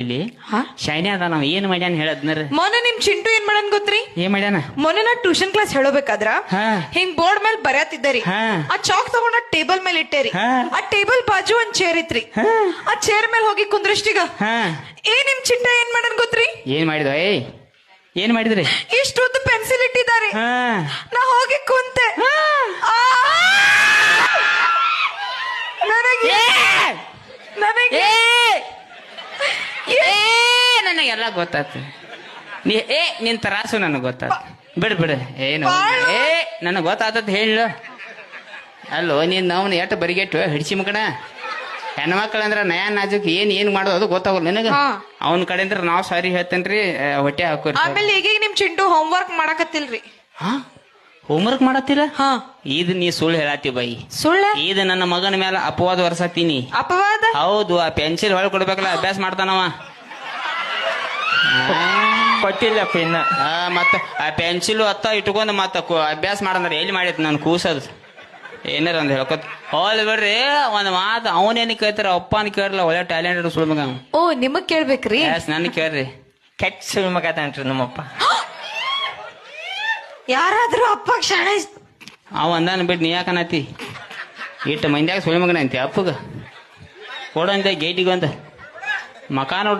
ಇಲ್ಲಿ? ಹಾ? ಶೈನಿ ಅದ ನಾವ್ ಏನ್ ಮಾಡ್ಯಾನ ಹೇಳದ್ನರ? ಮೊನ್ನೆ ನಿಮ್ ಚಿಂಟು ಏನ್ ಮಾಡನ್ ಗೊತ್ತ್ರಿ? ಏನ್ ಮಾಡ್ಯಾನ? ಮೊನ್ನೆ ನಾ ಟ್ಯೂಷನ್ ಕ್ಲಾಸ್ ಹೇಳಬೇಕಾದ್ರ ಹಾ. ಹಿಂಗ್ ಬೋರ್ಡ್ ಮೇಲೆ ಬರ್ಯಾತಿದ್ದರಿ ಹಾ. ಆ ಚಾಕ್ ತಗೊಂಡ ಟೇಬಲ್ ಮೇಲೆ ಇಟ್ಟೇರಿ. ಹಾ. ಆ ಟೇಬಲ್ ಬಾಜು ಒಂದ್ ಚೇರ್ ಇತ್ರಿ. ಹಾ. ಆ ಚೇರ್ ಮೇಲೆ ಹೋಗಿ ಕುಂದ್ರಷ್ಟಿಗ. ಹಾ. ಏ ನಿಮ್ ಚಿಂಟ ಏನ್ ಮಾಡನ್ ಗೊತ್ತ್ರಿ? ಏನ್ ಮಾಡಿದ? ಏಯ್ ಏನ್ ಮಾಡಿದ್ರಿ? ಇಷ್ಟೊಂದು ಪೆನ್ಸಿಲ್ ಇಟ್ಟಿದ್ದಾರೆ. ಹಾ. ನಾ ಹೋಗಿ ಕುಂತೆ! ನನಗೆ ನನಗೆ ಏ ನನಗೆಲ್ಲ ಗೊತ್ತಾತು ನೀ ಏ ನಿನ್ ತರಾಸು ನನಗೆ ಗೊತ್ತಾತು ಬಿಡು ಬಿಡು. ಏನು ಏ ನನಗೆ ಗೊತ್ತಾತತ್ ಹೇಳು. ಅಲ್ಲೋ ನೀನ್ ನಾವು ಎಟ್ಟು ಬರಿಗೆಟ್ಟು ಹಿಡ್ಸಿ ಮಕ್ಕಣ ಹೆಣ್ಮಕ್ಳು ಅಂದ್ರೆ ನಯಾ ನಾಜುಕ್ ಏನ್ ಏನ್ ಮಾಡೋದು ಅದು ಗೊತ್ತಾಗಲ್ಲ ನಿನಗ. ಕಡೆ ಕಡೆಯಿಂದ ನಾವ್ ಸಾರಿ ಹೇಳ್ತೇನ್ರಿ ಹೊಟ್ಟೆ ಹಾಕೋರಿ. ಆಮೇಲೆ ಈಗೀಗ ನಿಮ್ ಚಿಂಟು ಹೋಮ್ವರ್ಕ್ ಮಾಡಕತ್ತಿಲ್ರಿ. ಹಾ? ಹೋಮ್ವರ್ಕ್ ಮಾಡತ್ತಿಲ್ಲ? ಹಾ. ಇದ್ ನೀ ಸುಳ್ಳು ಹೇಳತ್ತಿ ಬೈ. ಸುಳ್ಳ? ಇದು ನನ್ನ ಮಗನ ಮೇಲೆ ಅಪವಾದ ವರ್ಸತ್ತೀನಿ ಅಪವಾದ? ಹೌದು ಆ ಪೆನ್ಸಿಲ್ ಹೊಳ್ ಕೊಡ್ಬೇಕಲ್ಲ ಅಭ್ಯಾಸ ಮಾಡ್ತಾನವ. ಕೊಟ್ಟಿಲ್ಲಪ್ಪ ಇನ್ನ ಆ, ಮತ್ತ ಆ ಪೆನ್ಸಿಲ್ ಅತ್ತ ಇಟ್ಕೊಂಡು ಮತ್ತೆ ಕು- ಅಭ್ಯಾಸ ಮಾಡಂದ್ರೆ ಎಲ್ಲಿ ಮಾಡಿತ್ ನಾನು ಕೂಸದ್? ಏನಾರ ಒಂದ್ ಹೇಳ್ಕೊತ. ಹೋಲ್ ಬಿಡ್ರಿ ಒಂದ್ ಮಾತು ಅವನೇನು ಕೇಳ್ತಾರ ಅಪ್ಪನ ಕೇಳಲ್ಲ ಒಳ್ಳೆ ಟ್ಯಾಲೆಂಟ್ ಸುಳ್ಳು ಮಗ ಓ ನಿಮಗ್ ಕೇಳ್ಬೇಕ್ರಿ? ಎಸ್ ನನ್ ಕೇಳ್ರಿ. ಕೆಟ್ಟ ಸುಳ್ಳು ಮಗ ತಾನ್ರಿ ನಮ್ಮಪ್ಪ. ಯಾರಾದ್ರೂ ಅಪ್ಪ ಕ್ಷಣ ಅವ ಅಂದಾನ ಬಿಡ್ ನೀ ಯಾಕನತಿ ಇಟ್ಟು ಮಂದ್ಯಾಗ ಸುಳ್ಳು ಮಗನ ಅಂತಿ ಅಪ್ಪಗ. ಕೊಡಂತೆ ಗೇಟಿಗೆ ಅಂತ ಮಕಾನ ನೋಡ್